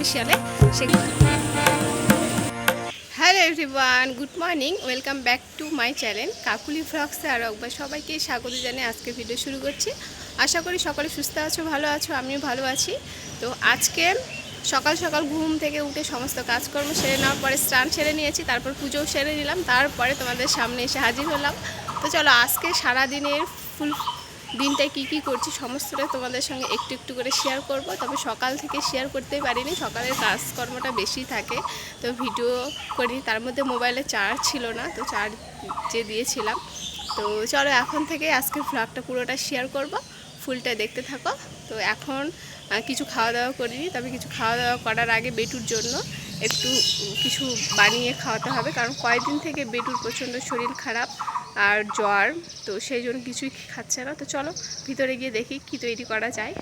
স্পেশালে সেগুলো। Hello everyone good morning welcome back to my channel Kakuli ফ্রক্সে আরও একবার সবাইকে স্বাগত জানিয়ে আজকে ভিডিও শুরু করছি। আশা করি সকলে সুস্থ আছো, ভালো আছো, আমিও ভালো আছি। তো আজকে সকাল সকাল ঘুম থেকে উঠে সমস্ত কাজকর্ম সেরে নেওয়ার পরে স্নান সেরে নিয়েছি, তারপর পুজোও সেরে নিলাম, তারপরে তোমাদের সামনে এসে হাজির হলাম। তো চলো আজকে সারাদিনের ফুল দিনটায় কী কী করছি সমস্তটা তোমাদের সঙ্গে একটু একটু করে শেয়ার করব। তবে সকাল থেকে শেয়ার করতেই পারিনি, সকালের কাজকর্মটা বেশি থাকে। তো ভিডিও করি, তার মধ্যে মোবাইলে চার্জ ছিল না, তো চার্জ যে দিয়েছিলাম। তো চলো এখন থেকে আজকে ভ্লগটা পুরোটা শেয়ার করব, ফুলটা দেখতে থাকো। তো এখন কিছু খাওয়া দাওয়া করিনি, তবে কিছু খাওয়া দাওয়া করার আগে বেটুর জন্য একটু, কিছু বানিয়ে খাওয়াতে হবে। কারণ কয়েকদিন থেকে বেটুর প্রচণ্ড শরীর খারাপ। আর জ্বর, তো সেই জন্য কিছুই খাচ্ছে না। তো চলো ভিতরে গিয়ে দেখি কি তৈরি করা যায়।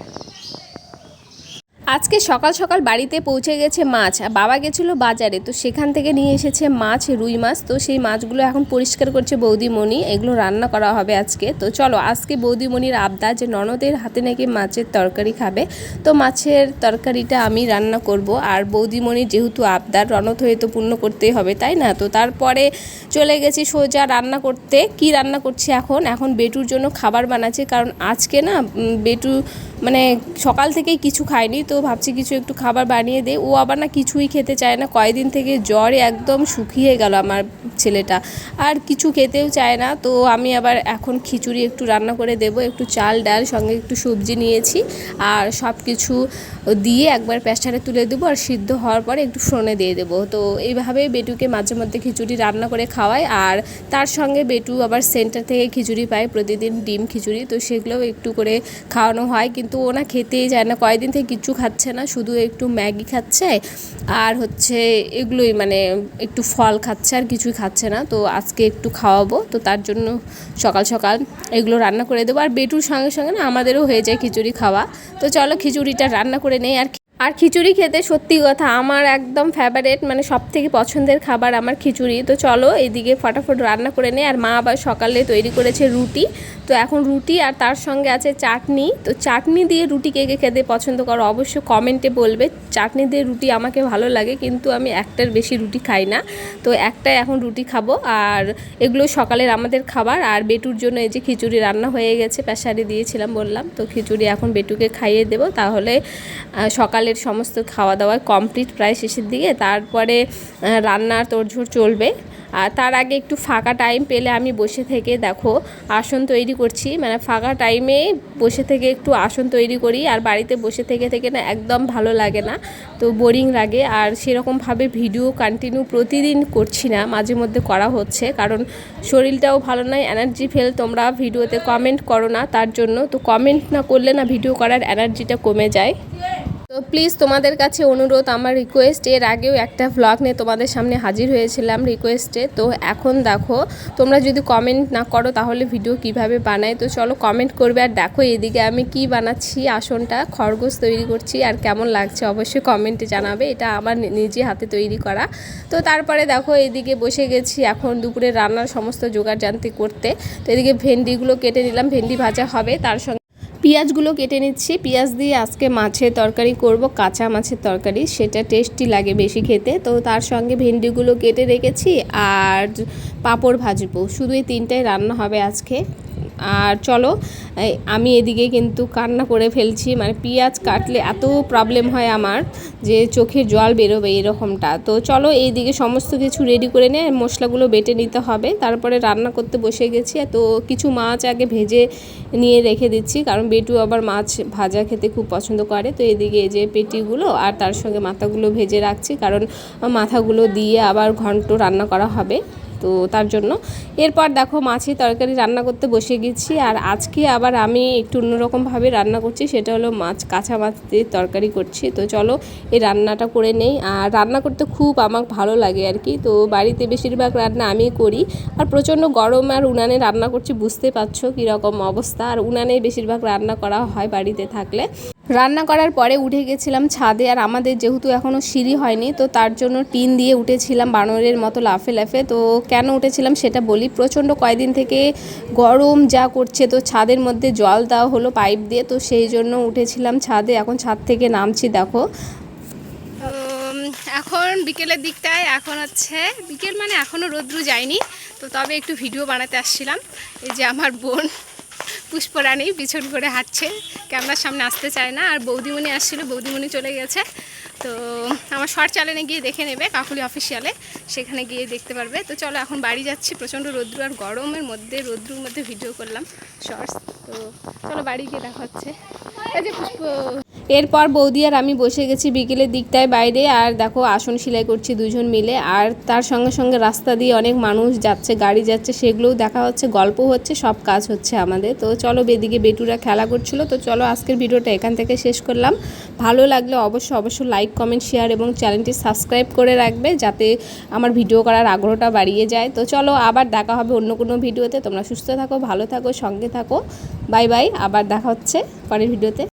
আজকে সকাল সকাল বাড়িতে পৌঁছে গেছে মাছ বাবা গেছিল বাজারে, তো সেখান থেকে নিয়ে এসেছে মাছ, রুই মাছ, তো সেই মাছগুলো এখন পরিষ্কার করছে বৌদিমণি, এগুলো রান্না করা হবে আজকে। তো চলো, আজকে বৌদিমণির আবদার যে ননদের হাতে নাকি মাছের তরকারি খাবে, তো মাছের তরকারিটা আমি রান্না করব, আর বৌদিমণির যেহেতু আবদার, রণত হয়ে তো পূর্ণ করতেই হবে, তাই না? তো তারপরে চলে গেছি সোজা রান্না করতে। কি রান্না করছি এখন? এখন বেটুর জন্য খাবার বানাচ্ছি, কারণ আজকে না বেটু মানে সকাল থেকেই কিছু খায়নি তো ভাবছি কিছু একটু খাবার বানিয়ে দে ও আবার না কিছুই খেতে চায় না। কয়েকদিন থেকে জ্বরে একদম শুকিয়ে গেল আমার ছেলেটা। আর কিছু খেতেও চায় না, তো আমি আবার এখন খিচুড়ি একটু রান্না করে দেব, একটু চাল, ডাল, সঙ্গে একটু সবজি নিয়েছি। আর সব কিছু দিয়ে একবার প্রেসারে তুলে দেবো, আর সিদ্ধ হওয়ার পরে একটু ফোড়নে দিয়ে দেবো। তো এইভাবে বেটুকে মাঝে মধ্যে খিচুড়ি রান্না করে খাওয়াই, আর তার সঙ্গে বেটু আবার সেন্টার থেকে খিচুড়ি পায়, প্রতিদিন ডিম খিচুড়ি, তো সেগুলোও একটু করে খাওয়ানো হয়। কিন্তু ও না খেতেই যায় না কয়েকদিন থেকে কিচ্ছু খাচ্ছে না, শুধু একটু ম্যাগি খাচ্ছে, আর হচ্ছে এগুলোই মানে একটু ফল খাচ্ছে, আর কিছুই খাচ্ছে না, তো আজকে একটু খাওয়াবো, তো তার জন্য সকাল সকাল এগুলো রান্না করে দেবো। আর বেটুর সঙ্গে সঙ্গে না আমাদেরও হয়ে যায় খিচুড়ি খাওয়া। তো চলো খিচুড়িটা রান্না করে নেই আর আর খিচুড়ি খেতে সত্যি কথা আমার একদম ফেভারেট মানে সব থেকে পছন্দের খাবার আমার খিচুড়ি। তো চলো এইদিকে ফটাফট রান্না করে নেই আর মা আবার সকালে তৈরি করেছে রুটি। তো এখন রুটি আর তার সঙ্গে আছে চাটনি। তো চাটনি দিয়ে রুটি কে কে খেতে পছন্দ করো অবশ্যই কমেন্টে বলবে। চাটনি দিয়ে রুটি আমাকে ভালো লাগে কিন্তু আমি একটার বেশি রুটি খাই না। তো একটাই এখন রুটি খাব। আর এগুলো সকালের আমাদের খাবার। আর বেটুর জন্য এই যে খিচুড়ি রান্না হয়ে গেছে প্রেসারে দিয়েছিলাম বললাম। তো খিচুড়ি এখন বেটুকে খাইয়ে দেবো। তাহলে আহ, সকালের সমস্ত খাওয়া দাওয়া কমপ্লিট প্রায় শেষের দিকে। তারপরে রান্নার তোড়ঝোড় চলবে। আর তার আগে একটু ফাঁকা টাইম পেলে আমি বসে থেকে দেখো, আসন তৈরি করছি। মানে ফাঁকা টাইমে বসে থেকে একটু আসন তৈরি করি। আর বাড়িতে বসে থেকে থেকে না একদম ভালো লাগে না। তো বোরিং লাগে। আর সেরকমভাবে ভিডিও কন্টিনিউ প্রতিদিন করছি না। মাঝে মধ্যে করা হচ্ছে। কারণ শরীরটাও ভালো নয় এনার্জি ফেল তোমরা ভিডিওতে কমেন্ট করো না। তার জন্য তো কমেন্ট না করলে না ভিডিও করার এনার্জিটা কমে যায়। তো প্লিজ তোমাদের কাছে অনুরোধ, আমার রিকোয়েস্ট এর আগেও একটা ভ্লগ নিয়ে তোমাদের সামনে হাজির হয়েছিলাম রিকোয়েস্টে তো এখন দেখো, তোমরা যদি কমেন্ট না করো তাহলে ভিডিও কীভাবে বানাই তো চলো কমেন্ট করবে আর দেখো এদিকে আমি কি বানাচ্ছি, আসনটা, খরগোশ তৈরি করছি আর কেমন লাগছে অবশ্যই কমেন্টে জানাবে। এটা আমার নিজে হাতে তৈরি করা। তো তারপরে দেখো এদিকে বসে গেছি এখন দুপুরে রান্নার সমস্ত জোগাড় জানতে করতে। তো এদিকে ভেন্ডিগুলো কেটে নিলাম, ভেন্ডি ভাজা হবে, তার সঙ্গে পেঁয়াজগুলো কেটে নিচ্ছি। পেঁয়াজ দিয়ে আজকে মাছের তরকারি করব, কাঁচা মাছের তরকারি। সেটা টেস্টি লাগে বেশি খেতে। তো তার সঙ্গে ভেন্ডিগুলো কেটে রেখেছি আর পাঁপড় ভাজবো। শুধু এই তিনটাই রান্না হবে আজকে। আর চলো আমি এদিকে কিন্তু কান্না করে ফেলছি। মানে পেঁয়াজ কাটলে এত প্রবলেম হয় আমার যে চোখের জল বেরোবে এরকমটা। তো চলো এইদিকে সমস্ত কিছু রেডি করে নিয়ে মশলাগুলো বেটে নিতে হবে। তারপরে রান্না করতে বসে গেছি। তো কিছু মাছ আগে ভেজে নিয়ে রেখে দিচ্ছি। কারণ বেটু আবার মাছ ভাজা খেতে খুব পছন্দ করে। তো এদিকে এই যে পেটিগুলো আর তার সঙ্গে মাথাগুলো ভেজে রাখছি। কারণ মাথাগুলো দিয়ে আবার ঘন্ট রান্না করা হবে। তো তার জন্য। এরপর দেখো মাছের তরকারি রান্না করতে বসে গেছি আর আজকে আবার আমি একটু অন্যরকমভাবে রান্না করছি, সেটা হলো মাছ, কাঁচা মাছ দিয়ে তরকারি করছি। তো চলো এই রান্নাটা করে নেই আর রান্না করতে খুব আমার ভালো লাগে আর কি। তো বাড়িতে বেশিরভাগ রান্না আমি করি আর প্রচণ্ড গরম আর উনানে রান্না করছি, বুঝতে পারছ কীরকম অবস্থা। আর উনানে বেশিরভাগ রান্না করা হয় বাড়িতে থাকলে। রান্না করার পরে উঠে গেছিলাম ছাদে আর আমাদের যেহেতু এখনও সিঁড়ি হয়নি, তো তার জন্য টিন দিয়ে উঠেছিলাম বানরের মতো লাফে লাফে। তো কেন উঠেছিলাম সেটা বলি, প্রচণ্ড কয়দিন থেকে গরম যা করছে, তো ছাদের মধ্যে জল দেওয়া হলো পাইপ দিয়ে, তো সেই জন্য উঠেছিলাম ছাদে। এখন ছাদ থেকে নামছি, দেখো। এখন বিকেলের দিকটায়, এখন হচ্ছে বিকেল মানে এখনও রোদ্রু যায়নি, তো তবে একটু ভিডিও বানাতে আসছিলাম। এই যে আমার বোন পুষ্পরানী পিছন করে হাঁটছে। ক্যামেরার সামনে আসতে চায় না। আর বৌদিমণি আসছিল, বৌদিমণি চলে গেছে। তো আমার শর্ট চ্যানেলে গিয়ে দেখে নেবে, কাকুলি অফিসিয়ালে। সেখানে গিয়ে দেখতে পারবে। তো চলো, এখন বাড়ি যাচ্ছি। প্রচণ্ড রৌদ্র আর গরমের মধ্যে, রৌদ্রুর মধ্যে ভিডিও করলাম শর্টস তো চলো, বাড়ি গিয়ে দেখা হচ্ছে। এরপর বৌদি আর আমি বসে গেছি বিকেলের দিকটায় বাইরে, আর দেখো আসন সেলাই করছি দুজন মিলে, আর তার সঙ্গে সঙ্গে রাস্তা দিয়ে অনেক মানুষ যাচ্ছে, গাড়ি যাচ্ছে, সেগুলোও দেখা হচ্ছে, গল্প হচ্ছে, সব কাজ হচ্ছে আমাদের। তো চলো বেদিকে বেটুরা খেলা করছিল, তো চলো আজকের ভিডিওটা এখান থেকে শেষ করলাম। ভালো লাগলে অবশ্যই অবশ্যই লাইক কমেন্ট শেয়ার এবং চ্যানেলটি সাবস্ক্রাইব করে রাখবে, যাতে আমার ভিডিও করার আগ্রহটা বাড়িয়ে যায়। তো চলো আবার দেখা হবে অন্য কোনো ভিডিওতে, তোমরা সুস্থ থাকো, ভালো থাকো, সঙ্গে থাকো। বাই বাই আবার দেখা হচ্ছে পরের ভিডিওতে।